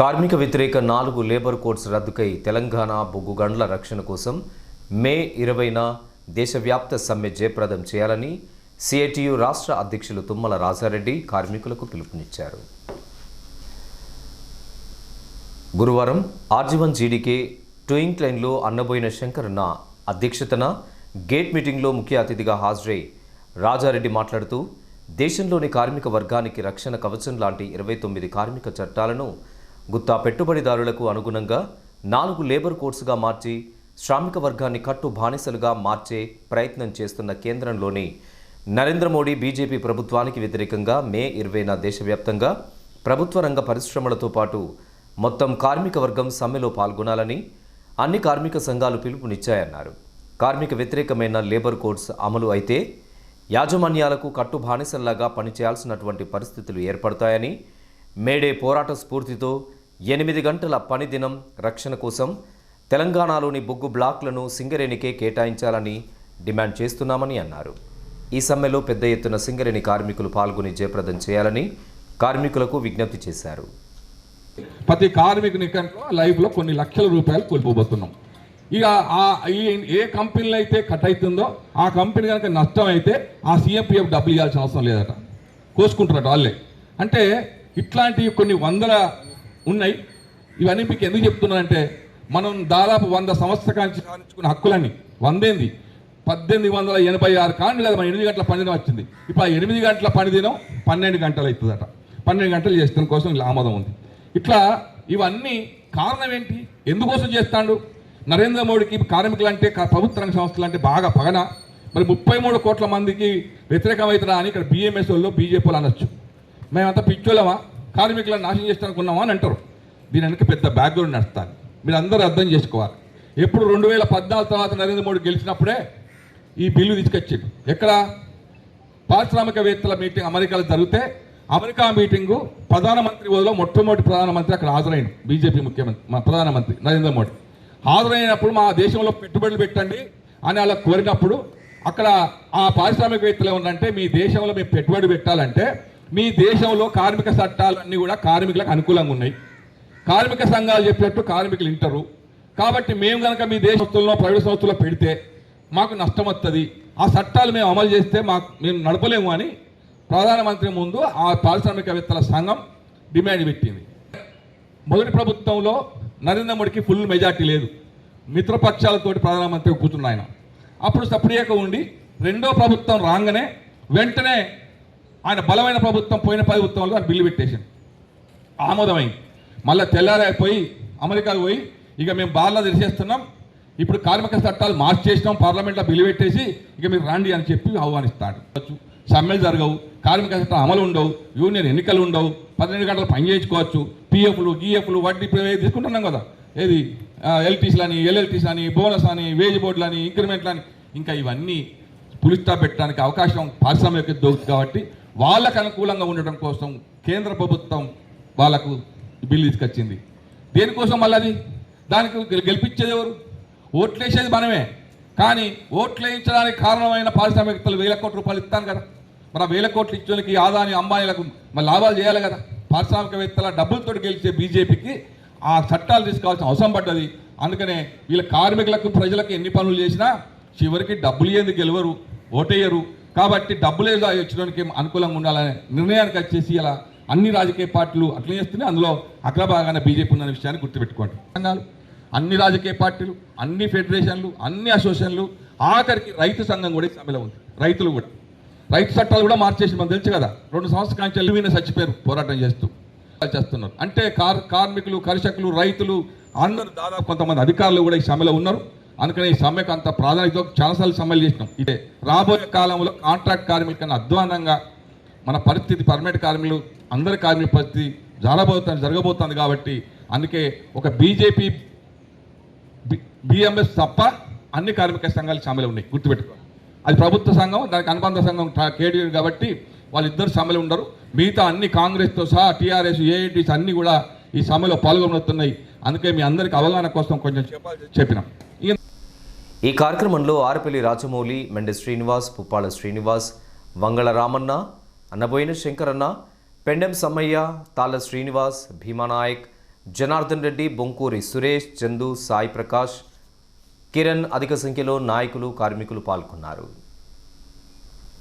కార్మిక వ్యతిరేక నాలుగు లేబర్ కోడ్స్ రద్దుకై తెలంగాణ బొగ్గు గండ్ల రక్షణ కోసం మే ఇరవైన దేశవ్యాప్త సమ్మె జయప్రదం చేయాలని సిఐటియు రాష్ట్ర అధ్యక్షులు తుమ్మల రాజారెడ్డి కార్మికులకు పిలుపునిచ్చారు. గురువారం ఆర్జీవన్ జీడీకే టూయింగ్ లైన్లో అన్నబోయిన శంకరన్న అధ్యక్షతన గేట్ మీటింగ్లో ముఖ్య అతిథిగా హాజరై రాజారెడ్డి మాట్లాడుతూ దేశంలోని కార్మిక వర్గానికి రక్షణ కవచం లాంటి ఇరవై తొమ్మిది కార్మిక చట్టాలను గుత్తా పెట్టుబడిదారులకు అనుగుణంగా నాలుగు లేబర్ కోడ్స్గా మార్చి శ్రామిక వర్గాన్ని కట్టు బానిసలుగా మార్చే ప్రయత్నం చేస్తున్న కేంద్రంలోని నరేంద్ర మోడీ బీజేపీ ప్రభుత్వానికి వ్యతిరేకంగా మే ఇరవైన దేశవ్యాప్తంగా ప్రభుత్వ రంగ పరిశ్రమలతో పాటు మొత్తం కార్మిక వర్గం సమ్మెలో పాల్గొనాలని అన్ని కార్మిక సంఘాలు పిలుపునిచ్చాయన్నారు. కార్మిక వ్యతిరేకమైన లేబర్ కోడ్స్ అమలు అయితే యాజమాన్యాలకు కట్టు బానిసల్లాగా పనిచేయాల్సినటువంటి పరిస్థితులు ఏర్పడతాయని మేడే పోరాట స్ఫూర్తితో ఎనిమిది గంటల పనిదినం రక్షణ కోసం తెలంగాణలోని బొగ్గు బ్లాక్లను సింగరేణికే కేటాయించాలని డిమాండ్ చేస్తున్నామని అన్నారు. ఈ సమ్మెలో పెద్ద ఎత్తున సింగరేణి కార్మికులు పాల్గొని జయప్రదం చేయాలని కార్మికులకు విజ్ఞప్తి చేశారు. ప్రతి కార్మికుని లైఫ్లో కొన్ని లక్షల రూపాయలు కోల్పోబోతున్నాం. ఇక ఆ ఏ కంపెనీలు అయితే కట్ అవుతుందో ఆ కంపెనీ కనుక నష్టం అయితే ఆ సీఎంపీఎఫ్ డబ్బులు ఇవ్వాల్సిన అవసరం లేదట. కోసుకుంటారట వాళ్ళే. అంటే ఇట్లాంటివి కొన్ని వందల ఉన్నాయి. ఇవన్నీ మీకు ఎందుకు చెప్తున్నానంటే మనం దాదాపు వంద సంవత్సర నుంచి సాధించుకున్న హక్కులన్నీ వందేంది? పద్దెనిమిది వందల ఎనభై ఆరు కాండి లేదా మన ఎనిమిది గంటల పనిదినం వచ్చింది. ఇప్పుడు ఆ ఎనిమిది గంటల పనిదినం పన్నెండు గంటలు అవుతుందట. పన్నెండు గంటలు చేస్తున్న కోసం ఇలా ఆమోదం ఉంది. ఇట్లా ఇవన్నీ కారణం ఏంటి? ఎందుకోసం చేస్తాడు? నరేంద్ర మోడీకి కార్మికులు అంటే ప్రభుత్వ రంగ సంస్థలు అంటే బాగా పగన? మరి ముప్పై మూడు కోట్ల మందికి వ్యతిరేకమవుతున్నా అని ఇక్కడ బీఎంఎస్ వాళ్ళు బీజేపీ వాళ్ళు అనొచ్చు. మేమంతా పిచ్చోళ్ళమా? కార్మికులను నాశనం చేస్తానుకున్నామా అని అంటారు. దీని వెనక పెద్ద బ్యాక్గ్రౌండ్ నడుస్తాను మీరు అందరూ అర్థం చేసుకోవాలి. ఎప్పుడు రెండు వేల పద్నాలుగు తర్వాత నరేంద్ర మోడీ గెలిచినప్పుడే ఈ బిల్లు తీసుకొచ్చిండు. ఎక్కడ? పారిశ్రామికవేత్తల మీటింగ్ అమెరికాలో జరిగితే అమెరికా మీటింగు ప్రధానమంత్రి హోదాలో మొట్టమొదటి ప్రధానమంత్రి అక్కడ హాజరైన బీజేపీ ముఖ్యమంత్రి మా ప్రధానమంత్రి నరేంద్ర మోడీ. హాజరైనప్పుడు మా దేశంలో పెట్టుబడులు పెట్టండి అని అలా కోరినప్పుడు అక్కడ ఆ పారిశ్రామికవేత్తలు ఏమంటే మీ దేశంలో మేము పెట్టుబడి పెట్టాలంటే మీ దేశంలో కార్మిక చట్టాలన్నీ కూడా కార్మికులకు అనుకూలంగా ఉన్నాయి. కార్మిక సంఘాలు చెప్పినట్టు కార్మికులు వింటారు కాబట్టి మేము కనుక మీ దేశ సంస్థల్లో ప్రైవేట్ సంస్థల్లో పెడితే మాకు నష్టం వస్తుంది ఆ చట్టాలు మేము అమలు చేస్తే మాకు మేము నడపలేము అని ప్రధానమంత్రి ముందు ఆ పారిశ్రామికవేత్తల సంఘం డిమాండ్ పెట్టింది. మొదటి ప్రభుత్వంలో నరేంద్ర మోడీకి ఫుల్ మెజార్టీ లేదు. మిత్రపక్షాలతోటి ప్రధానమంత్రి కూర్చున్నాయన. అప్పుడు సప్రియాక ఉండి రెండో ప్రభుత్వం రాగానే వెంటనే ఆయన బలమైన ప్రభుత్వం పోయిన ప్రభుత్వంలో ఆయన బిల్లు పెట్టేసింది ఆమోదమైంది. మళ్ళీ తెల్లారైపోయి అమెరికాకు పోయి ఇక మేము బార్లా తెలిసేస్తున్నాం ఇప్పుడు కార్మిక చట్టాలు మార్చేసినాం పార్లమెంట్లో బిల్లు పెట్టేసి ఇక మీరు రండి అని చెప్పి ఆహ్వానిస్తాడు. సమ్మెలు జరగవు కార్మిక చట్టాలు అమలు ఉండవు యూనియన్ ఎన్నికలు ఉండవు పన్నెండు గంటలు పని చేయించుకోవచ్చు పిఎఫ్లు గీఎఫ్లు వడ్డీ ఇప్పుడు తీసుకుంటున్నాం కదా? ఏది? ఎల్టీసీలు అని ఎల్ఎల్టీస్ అని బోనస్ అని వేజ్ బోర్డులు అని ఇంక్రిమెంట్లు అని. ఇంకా ఇవన్నీ పులిస్టా పెట్టడానికి అవకాశం పారిశ్రామిక దొరుకుతుంది కాబట్టి వాళ్ళకు అనుకూలంగా ఉండటం కోసం కేంద్ర ప్రభుత్వం వాళ్ళకు బిల్లు తీసుకొచ్చింది. దేనికోసం మళ్ళీ అది? దానికి గెలిపించేది ఎవరు? ఓట్లేసేది మనమే. కానీ ఓట్లు వేయించడానికి కారణమైన పారిశ్రామికతలు వేల కోట్ల రూపాయలు ఇస్తాను కదా. మరి వేల కోట్లు ఇచ్చేకి ఆదాని అంబానీలకు మరి లాభాలు చేయాలి కదా. పారిశ్రామికవేత్తల డబ్బులతో గెలిచే బీజేపీకి ఆ చట్టాలు తీసుకోవాల్సిన అవసరం పడ్డది. అందుకనే వీళ్ళ కార్మికులకు ప్రజలకు ఎన్ని పనులు చేసినా చివరికి డబ్బులు ఏంది గెలవరు? ఓటేయరు. కాబట్టి డబ్బులే ఏదో అనుకూలంగా ఉండాలనే నిర్ణయానికి వచ్చేసి ఇలా అన్ని రాజకీయ పార్టీలు అట్లా చేస్తున్నాయి. అందులో అగ్రభాగాన బీజేపీ ఉన్న విషయాన్ని గుర్తుపెట్టుకోండి. సంఘాలు అన్ని రాజకీయ పార్టీలు అన్ని ఫెడరేషన్లు అన్ని అసోసియేషన్లు ఆఖరికి రైతు సంఘం కూడా సమ్మెలో ఉంది. రైతులు కూడా. రైతు చట్టాలు కూడా మార్చేసి మనం తెలుసు కదా రెండు సంవత్సరాల నుంచి ఎల్లువీన చచ్చిపోయారు పోరాటం చేస్తూ. చేస్తున్నారు. అంటే కార్ కార్మికులు కర్షకులు రైతులు అందరూ దాదాపు కొంతమంది అధికారులు కూడా ఈ సమ్మెలో ఉన్నారు. అందుకని ఈ సమ్మెకు అంత ప్రాధాన్యత చాలాసార్లు సమ్మెలు చేసినాం. ఇదే రాబోయే కాలంలో కాంట్రాక్ట్ కార్మికుల కన్నా అధ్వానంగా మన పరిస్థితి పర్మనెంట్ కార్మికులు అందరి కార్మిక పరిస్థితి జరగబోతుంది జరగబోతుంది కాబట్టి అందుకే ఒక బీజేపీ బిఎంఎస్ తప్ప అన్ని కార్మిక సంఘాలు సమ్మెలు ఉన్నాయి. గుర్తుపెట్టుకో. అది ప్రభుత్వ సంఘం దానికి అనుబంధ సంఘం కేడీ కాబట్టి వాళ్ళిద్దరు సమ్మెలు ఉండరు. మిగతా అన్ని కాంగ్రెస్తో సహా టీఆర్ఎస్ ఏఐటీస్ అన్నీ కూడా ఈ సమ్మెలో పాల్గొనవుతున్నాయి అందుకే మీ అందరికి అవగాహన కోసం కొంచెం చెప్పాల్సి చెప్పినాం. ఇక ఈ కార్యక్రమంలో ఆరపల్లి రాజమౌళి మెండె శ్రీనివాస్ పుప్పాల శ్రీనివాస్ వంగళ రామన్న అన్నబోయిన శంకరన్న పెండెం సమ్మయ్య తాళ్ళ శ్రీనివాస్ భీమానాయక్ జనార్దన్ రెడ్డి బొంకూరి సురేష్ చందు సాయి ప్రకాష్ కిరణ్ అధిక సంఖ్యలో నాయకులు కార్మికులు పాల్గొన్నారు.